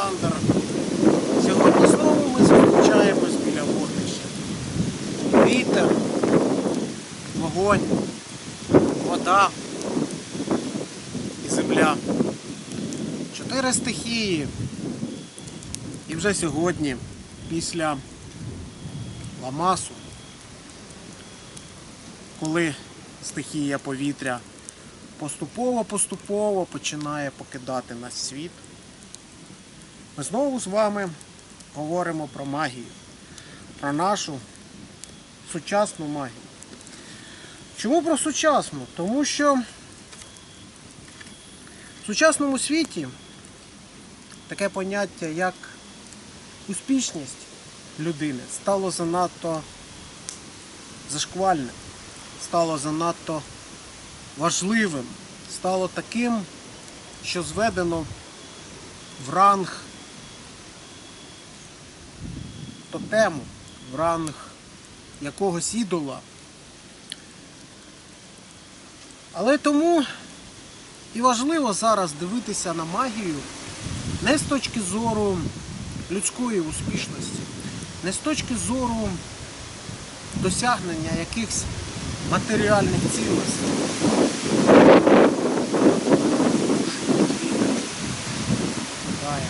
Олександр. Сьогодні знову ми зустрічаємось біля вогнища. Вітер, вогонь, вода і земля. Чотири стихії. І вже сьогодні, після Ламасу, коли стихія повітря поступово-поступово починає покидати наш світ. Ми знову з вами говоримо про магію, про нашу сучасну магію. Чому про сучасну? Тому що в сучасному світі таке поняття, як успішність людини, стало занадто зашквальним, стало занадто важливим, стало таким, що зведено в ранг тотему, в ранг якогось ідола. Але тому і важливо зараз дивитися на магію не з точки зору людської успішності, не з точки зору досягнення якихось матеріальних цінностей. Грає.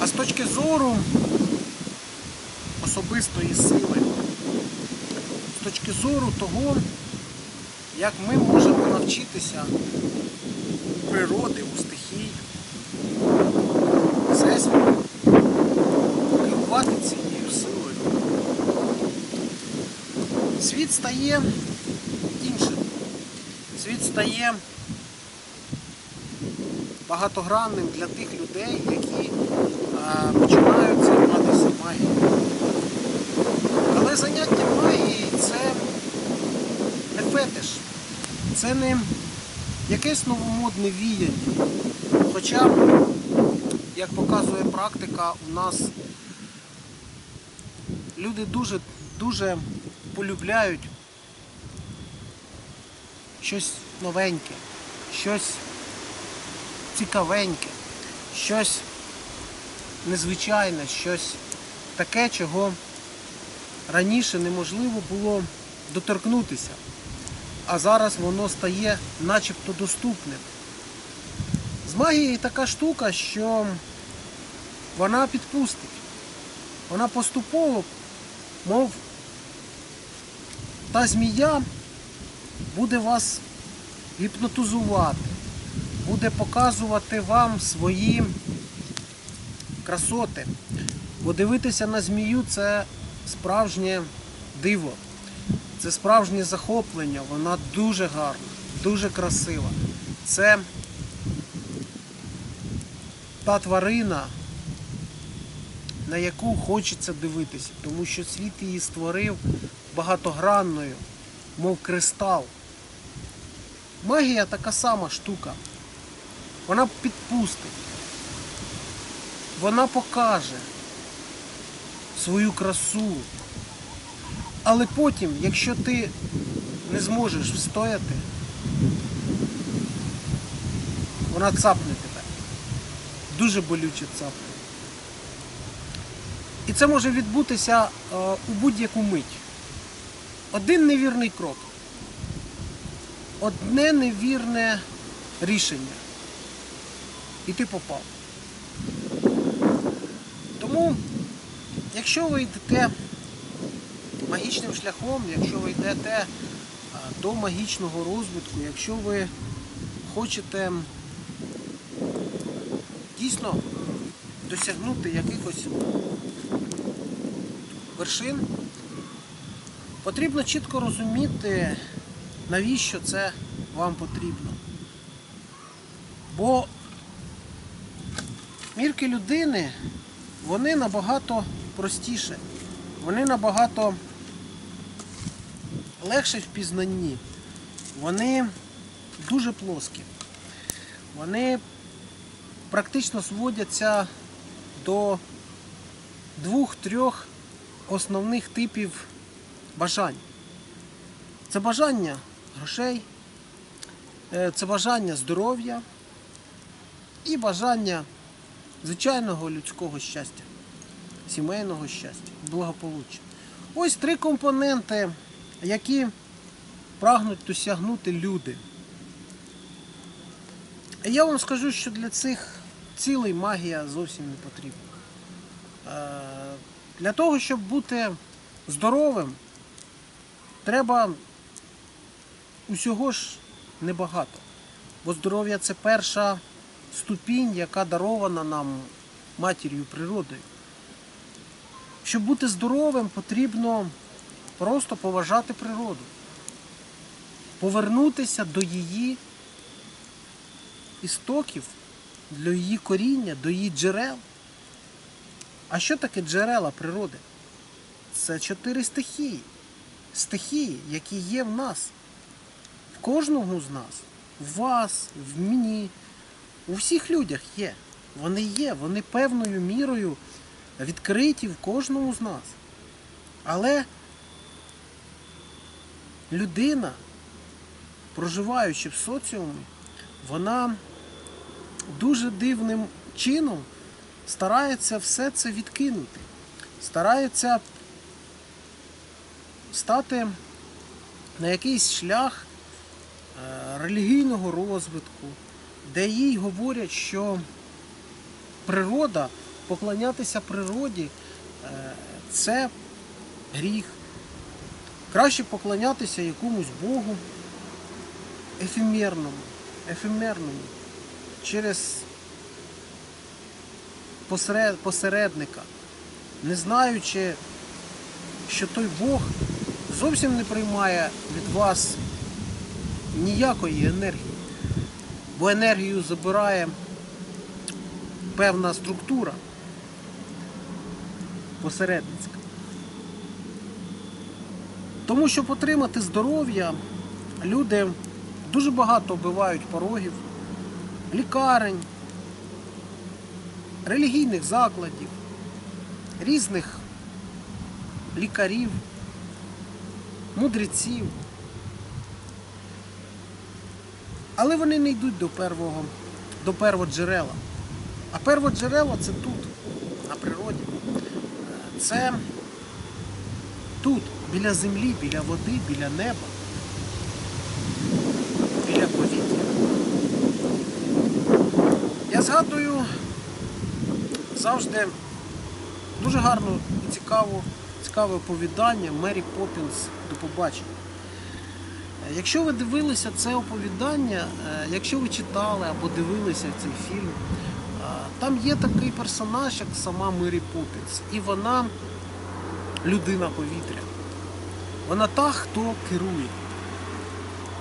А з точки зору особистої сили, з точки зору того, як ми можемо навчитися у природи, у стихій, всесвіту, керувати цією силою. Світ стає іншим. Світ стає багатогранним для тих людей, які починають займатися магією. Але заняття магією це не фетиш, це не якесь новомодне віяння. Хоча, як показує практика, у нас люди дуже, дуже полюбляють щось новеньке, щось цікавеньке, щось незвичайне, щось таке, чого раніше неможливо було доторкнутися. А зараз воно стає начебто доступним. З магією така штука, що вона підпустить. Вона поступово, мов та змія буде вас гіпнотизувати, буде показувати вам свої красоти. Бо дивитися на змію це справжнє диво, це справжнє захоплення, вона дуже гарна, дуже красива. Це та тварина, на яку хочеться дивитися, тому що світ її створив багатогранною, мов кристал. Магія така сама штука. Вона підпустить, вона покаже свою красу. Але потім, якщо ти не зможеш встояти, вона цапне тебе. Дуже болюче цапне. І це може відбутися е, у будь-яку мить. Один невірний крок. Одне невірне рішення. І ти попав. Тому, якщо ви йдете магічним шляхом, якщо ви йдете до магічного розвитку, якщо ви хочете дійсно досягнути якихось вершин, потрібно чітко розуміти, навіщо це вам потрібно. Бо мірки людини, вони набагато простіше, вони набагато легше в пізнанні. Вони дуже плоскі. Вони практично зводяться до двох-трьох основних типів бажань. Це бажання грошей, е, це бажання здоров'я, і бажання звичайного людського щастя, сімейного щастя, благополуччя. Ось три компоненти, які прагнуть досягнути люди. Я вам скажу, що для цих цілей магія зовсім не потрібна. Е, Для того, щоб бути здоровим, треба усього ж небагато. Бо здоров'я це перша ступінь, яка дарована нам матір'ю природою. Щоб бути здоровим, потрібно просто поважати природу, повернутися до її істоків, до її коріння, до її джерел. А що таке джерела природи? Це чотири стихії. Стихії, які є в нас, в кожному з нас, в вас, в мені, у всіх людях є. Вони є, вони певною мірою відкриті в кожному з нас. Але людина, проживаючи в соціумі, вона дуже дивним чином старається все це відкинути, старається стати на якийсь шлях е, релігійного розвитку, де їй говорять, що природа, поклонятися природі е, це гріх. Краще поклонятися якомусь Богу ефемерному, ефемерному через посеред, посередника, не знаючи, що той Бог зовсім не приймає від вас ніякої енергії, бо енергію забирає певна структура посередницька. Тому щоб отримати здоров'я, люди дуже багато оббивають порогів, лікарень, релігійних закладів, різних лікарів, мудреців. Але вони не йдуть до первого, до перводжерела. А перводжерело це тут, на природі. Це тут, біля землі, біля води, біля неба, біля повітря. Я згадую завжди дуже гарно і цікаво, цікаве оповідання Мері Поппінс до побачення. Якщо ви дивилися це оповідання, е, якщо ви читали або дивилися цей фільм, е, там є такий персонаж, як сама Мері Поппінс. І вона людина повітря. Вона та, хто керує.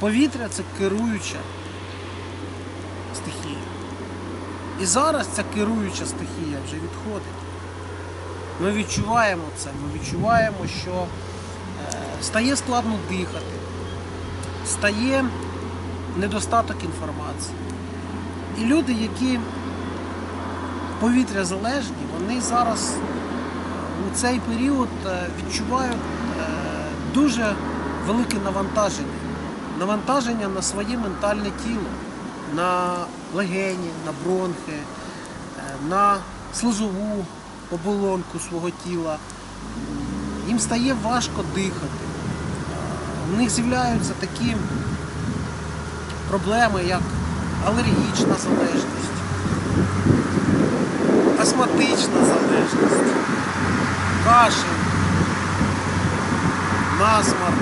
Повітря це керуюча стихія. І зараз ця керуюча стихія вже відходить. Ми відчуваємо це, ми відчуваємо, що е, стає складно дихати, стає недостаток інформації. І люди, які повітря залежні, вони зараз у цей період е, відчувають е, дуже велике навантаження. Навантаження на своє ментальне тіло, на легені, на бронхи, е, на слизову оболонку свого тіла. Їм стає важко дихати. У них з'являються такі проблеми, як алергічна залежність, астматична залежність, кашель, насморк,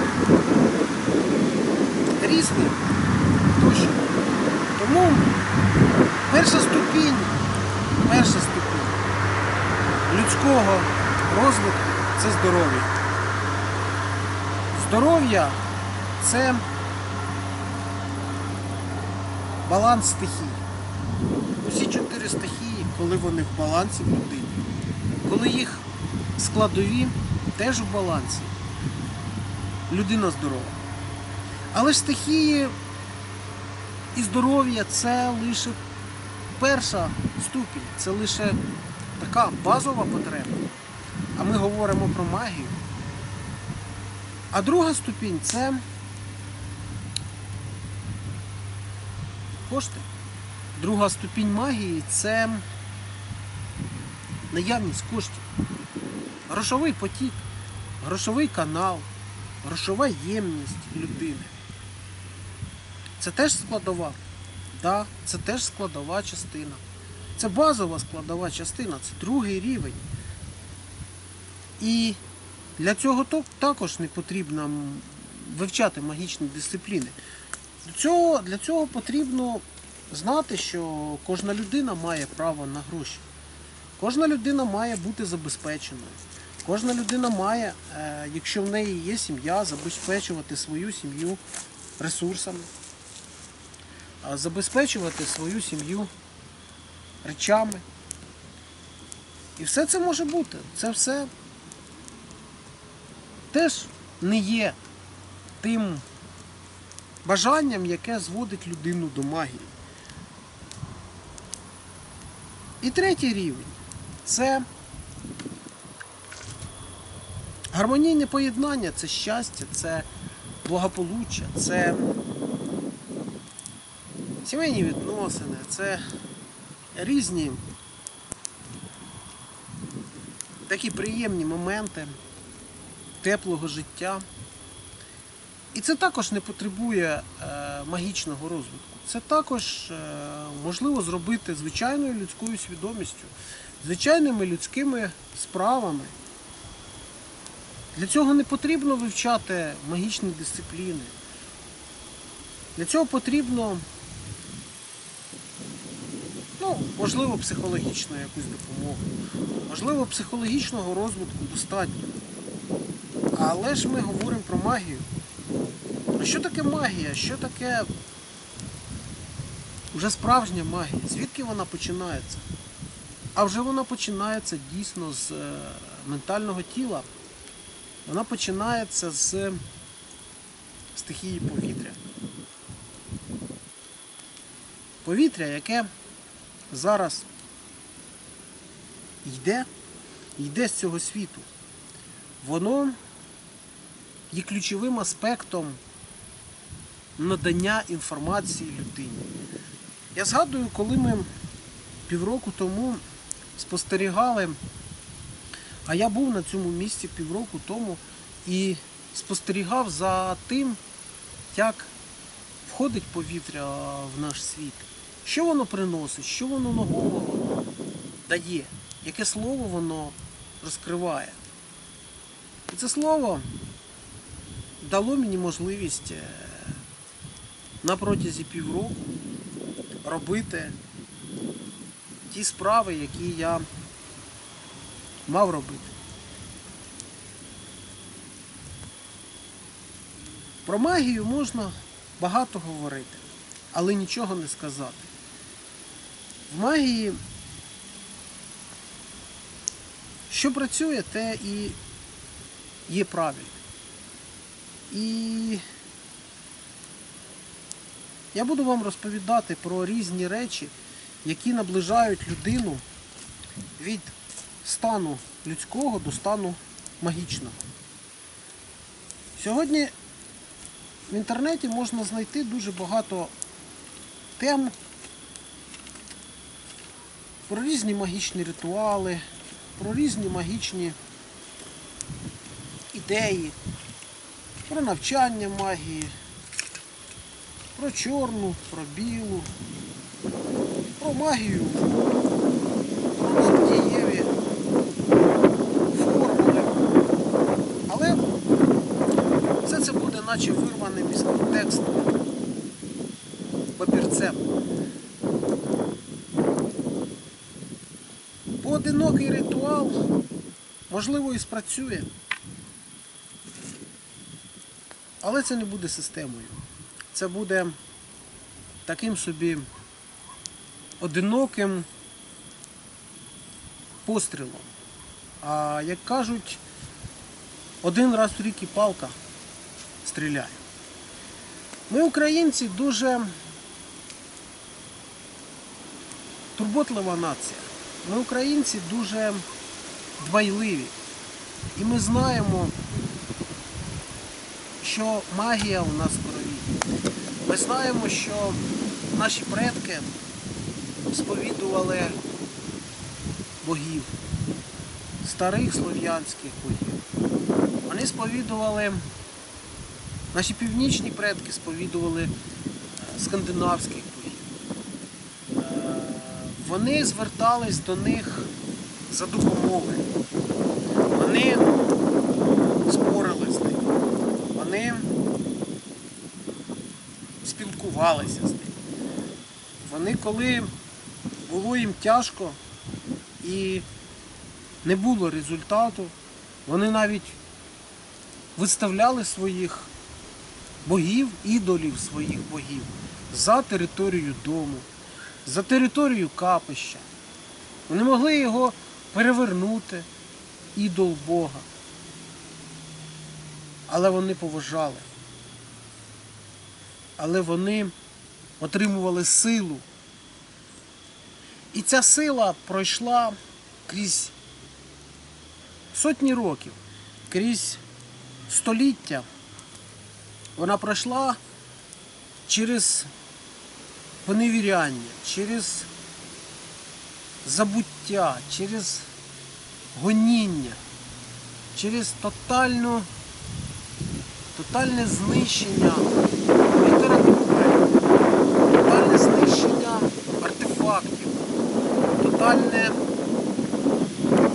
різні тощо. Тому перша ступінь, перша ступінь людського розвитку це здоров'я. Здоров'я це баланс стихій. Усі чотири стихії, коли вони в балансі в людині, коли їх складові теж в балансі, людина здорова. Але ж стихії і здоров'я це лише перша ступінь, це лише така базова потреба. А ми говоримо про магію. А друга ступінь це кошти. Друга ступінь магії це наявність коштів. Грошовий потік, грошовий канал, грошова ємність людини. Це теж складова. Да, це теж складова частина. Це базова складова частина, це другий рівень. І для цього також не потрібно вивчати магічні дисципліни. Для цього, для цього потрібно знати, що кожна людина має право на гроші. Кожна людина має бути забезпеченою. Кожна людина має, е, якщо в неї є сім'я, забезпечувати свою сім'ю ресурсами, забезпечувати свою сім'ю речами. І все це може бути. Це все теж не є тим бажанням, яке зводить людину до магії. І третій рівень це гармонійне поєднання, це щастя, це благополуччя, це сімейні відносини, це різні такі приємні моменти теплого життя. І це також не потребує е, магічного розвитку. Це також е, можливо зробити звичайною людською свідомістю, звичайними людськими справами. Для цього не потрібно вивчати магічні дисципліни. Для цього потрібно, ну, можливо, психологічну якусь допомогу. Можливо, психологічного розвитку достатньо. Але ж ми говоримо про магію. А що таке магія? Що таке вже справжня магія? Звідки вона починається? А вже вона починається дійсно з е, ментального тіла. Вона починається з стихії повітря. Повітря, яке зараз йде, йде з цього світу, воно є ключовим аспектом надання інформації людині. Я згадую, коли ми півроку тому спостерігали, а я був на цьому місці півроку тому і спостерігав за тим, як входить повітря в наш світ. Що воно приносить, що воно нового дає, яке слово воно розкриває. І це слово дало мені можливість е, на протязі півроку робити ті справи, які я мав робити. Про магію можна багато говорити, але нічого не сказати. В магії, що працює, те і є правильно. І я буду вам розповідати про різні речі, які наближають людину від стану людського до стану магічного. Сьогодні в інтернеті можна знайти дуже багато тем про різні магічні ритуали, про різні магічні ідеї, про навчання магії, про чорну, про білу, про магію, про надієві формули. Але все це буде наче вирваним із контексту папірцем. Поодинокий ритуал, можливо, і спрацює. Але це не буде системою. Це буде таким собі одиноким пострілом. А як кажуть, один раз в рік і палка стріляє. Ми, українці, дуже турботлива нація. Ми, українці, дуже дбайливі. І ми знаємо, що магія у нас в крові. Ми знаємо, що наші предки сповідували богів, старих слов'янських богів. Вони сповідували, наші північні предки сповідували е, скандинавських богів. Е, Вони звертались до них за допомогою. Вони Вони спілкувалися з ними. Вони, коли було їм тяжко і не було результату, вони навіть виставляли своїх богів, ідолів своїх богів за територію дому, за територію капища. Вони могли його перевернути, ідол Бога. Але вони поважали. Але вони отримували силу. І ця сила пройшла крізь сотні років, крізь століття. Вона пройшла через поневіряння, через забуття, через гоніння, через тотальну, тотальне знищення літератури, тотальне знищення артефактів, тотальне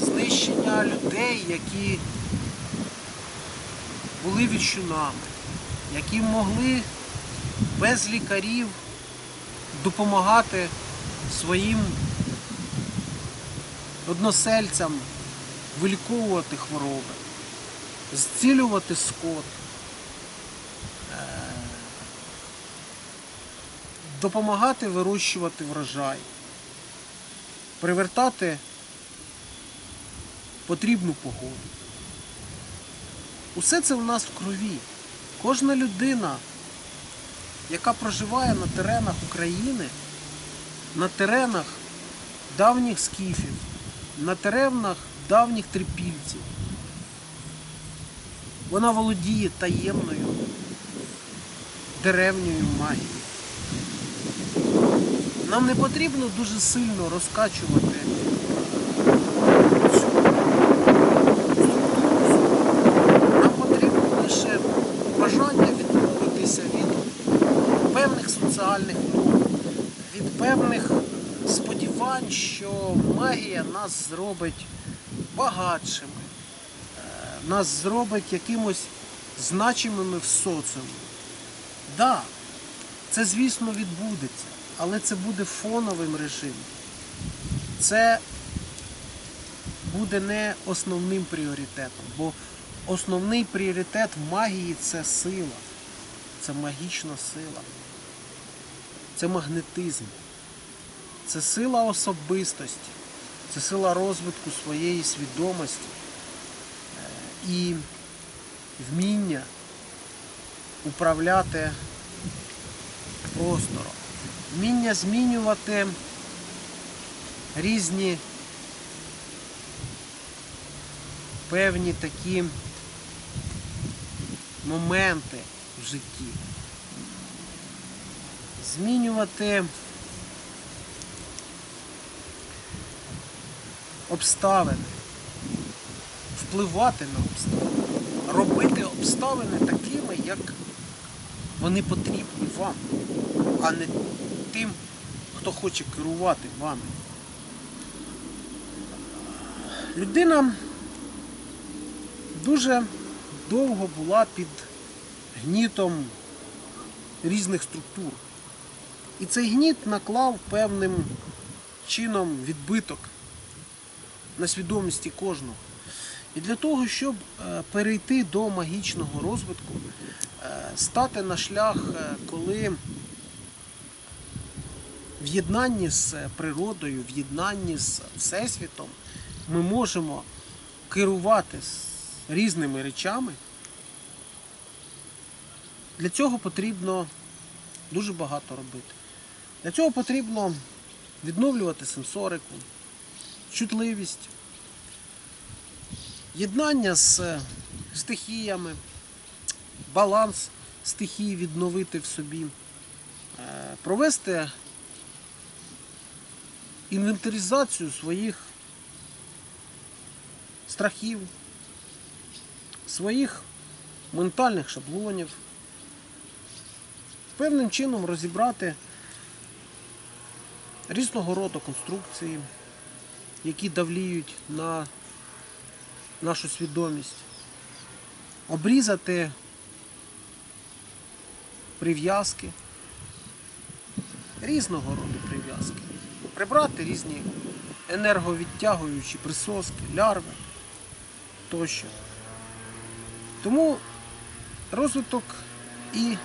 знищення людей, які були віщунами, які могли без лікарів допомагати своїм односельцям виліковувати хвороби, зцілювати скот, допомагати вирощувати врожай, привертати потрібну погоду. Усе це в нас в крові. Кожна людина, яка проживає на теренах України, на теренах давніх скіфів, на теренах давніх трипільців, вона володіє таємною деревньою магією. Нам не потрібно дуже сильно розкачувати нам потрібно лише бажання відмовитися від певних соціальних норм, від певних сподівань, що магія нас зробить багатшими, е, нас зробить якимось значимими в соціумі. Так, да, це, звісно, відбудеться, але це буде фоновим режимом. Це буде не основним пріоритетом, бо основний пріоритет в магії це сила, це магічна сила, це магнетизм, це сила особистості, це сила розвитку своєї свідомості е, і вміння управляти простором, вміння змінювати різні певні такі моменти в житті. Змінювати обставини, впливати на обставини, робити обставини такими, як вони потрібні вам, а не тим, хто хоче керувати вами. Людина дуже довго була під гнітом різних структур. І цей гніт наклав певним чином відбиток на свідомості кожного. І для того, щоб е, перейти до магічного розвитку, е, стати на шлях, е, коли в єднанні з природою, в єднанні з Всесвітом ми можемо керувати різними речами, для цього потрібно дуже багато робити. Для цього потрібно відновлювати сенсорику, чутливість, єднання з стихіями, баланс стихій відновити в собі, е, провести інвентаризацію своїх страхів, своїх ментальних шаблонів, певним чином розібрати різного роду конструкції, які давліють на нашу свідомість, обрізати прив'язки, різного роду прив'язки, прибрати різні енерговідтягуючі присоски, лярви тощо. Тому розвиток і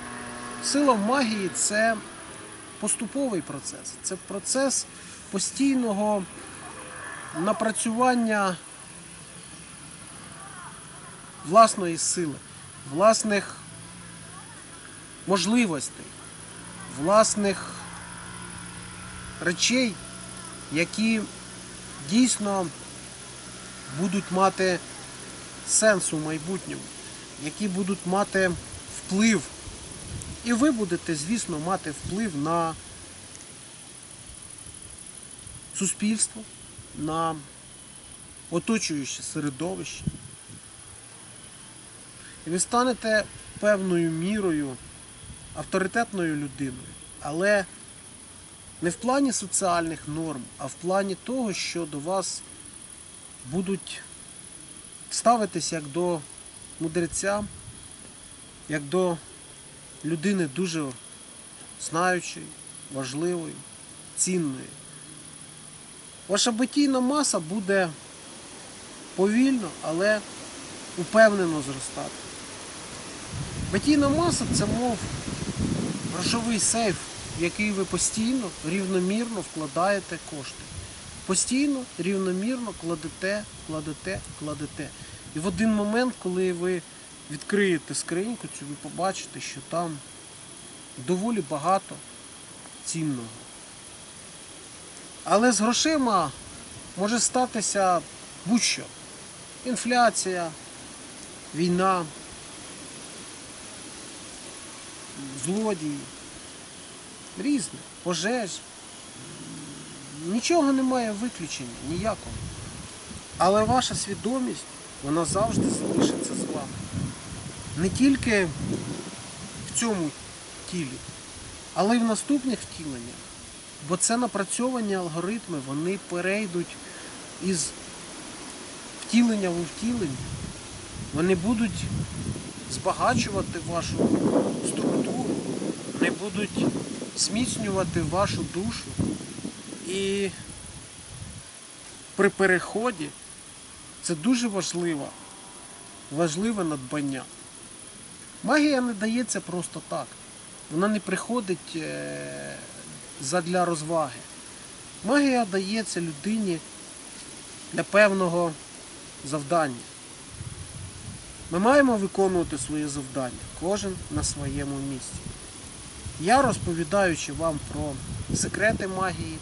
сила в магії це поступовий процес. Це процес постійного напрацювання власної сили, власних можливостей, власних речей, які дійсно будуть мати сенс у майбутньому, які будуть мати вплив. І ви будете, звісно, мати вплив на суспільство, на оточуюче середовище. І ви станете певною мірою авторитетною людиною, але не в плані соціальних норм, а в плані того, що до вас будуть ставитись як до мудреця, як до людини дуже знаючої, важливої, цінної. Ваша батійна маса буде повільно, але упевнено зростати. Батійна маса це мов грошовий сейф, в який ви постійно рівномірно вкладаєте кошти. Постійно, рівномірно кладете, кладете, кладете. І в один момент, коли ви відкриєте скриньку, цю ви побачите, що там доволі багато цінного. Але з грошима може статися будь-що. Інфляція, війна, злодії, різне, пожежі. Нічого немає виключення, ніякого. Але ваша свідомість, вона завжди залишиться з вами. Не тільки в цьому тілі, але й в наступних втіленнях. Бо це напрацьовані алгоритми, вони перейдуть із втілення в втілення. Вони будуть збагачувати вашу структуру, вони будуть зміцнювати вашу душу. І при переході це дуже важливо, важливе надбання. Магія не дається просто так. Вона не приходить е, задля розваги. Магія дається людині для певного завдання. Ми маємо виконувати своє завдання, кожен на своєму місці. Я розповідаючи вам про секрети магії,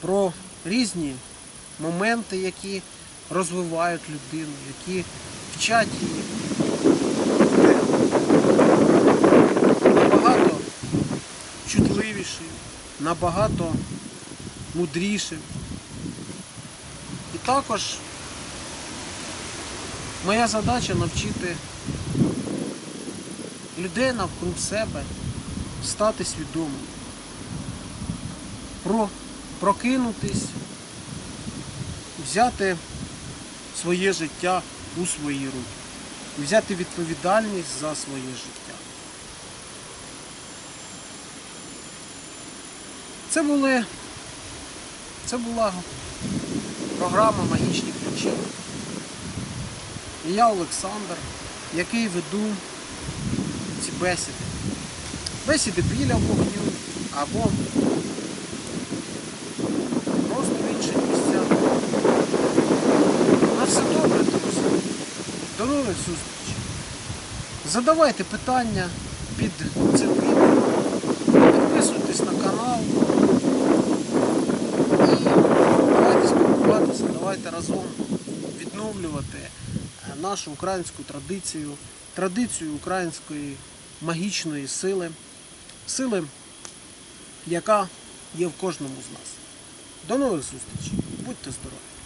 про різні моменти, які розвивають людину, які вчать її набагато чутливішим, набагато мудрішим. І також моя задача навчити людей навкруг себе стати свідомими, про, прокинутись, взяти своє життя у свої руки, взяти відповідальність за своє життя. Це були це була програма Магічні ключі. І я Олександр, який веду ці бесіди. Бесіди біля вогню або просто в інших місцях. На все добре, друзі. До нових зустрічей. Задавайте питання під цим відео. Підписуйтесь на канал. І давайте спілкуватися, давайте разом відновлювати нашу українську традицію, традицію української магічної сили, сили, яка є в кожному з нас. До нових зустрічей. Будьте здорові!